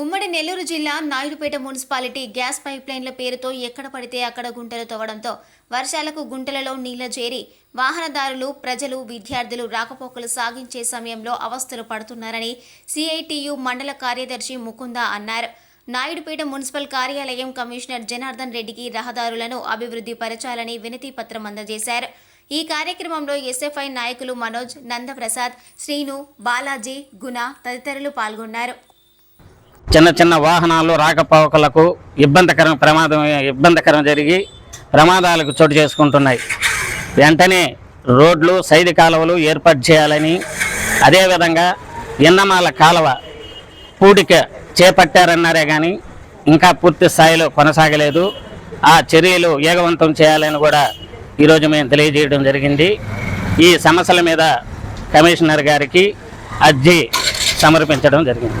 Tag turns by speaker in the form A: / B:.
A: ఉమ్మడి నెల్లూరు జిల్లా Naidupeta municipality gas పైప్లైన్ల పేరుతో ఎక్కడ పడితే అక్కడ గుంటలు తవ్వడంతో వర్షాలకు గుంటలలో నీళ్ళ చేరి వాహనదారులు ప్రజలు విద్యార్థులు రాకపోకలు సాగించే సమయంలో అవస్థలు పడుతున్నారని సిఐటియు మండల కార్యదర్శి ముకుంద అన్నారు. నాయుడుపేట మున్సిపల్ కార్యాలయం కమిషనర్ జనార్దన్ రెడ్డికి రహదారులను అభివృద్ధి పరచాలని వినతి పత్రం అందజేశారు. ఈ కార్యక్రమంలో ఎస్ఎఫ్ఐ నాయకులు మనోజ్ నందప్రసాద్ శ్రీను బాలాజీ గుణ తదితరులు పాల్గొన్నారు.
B: చిన్న చిన్న వాహనాలు రాకపోకలకు ఇబ్బందికరం ప్రమాదం ఇబ్బందికరం జరిగి ప్రమాదాలకు చోటు చేసుకుంటున్నాయి. వెంటనే రోడ్లు సైడ్ కాలువలు ఏర్పాటు చేయాలని అదేవిధంగా ఇన్నమాల కాలువ పూడిక చేపట్టారన్నారే కానీ ఇంకా పూర్తి స్థాయిలో కొనసాగలేదు. ఆ చర్యలు వేగవంతం చేయాలని కూడా ఈరోజు మేము తెలియజేయడం జరిగింది. ఈ సమస్యల మీద కమిషనర్ గారికి అర్జీ సమర్పించడం జరిగింది.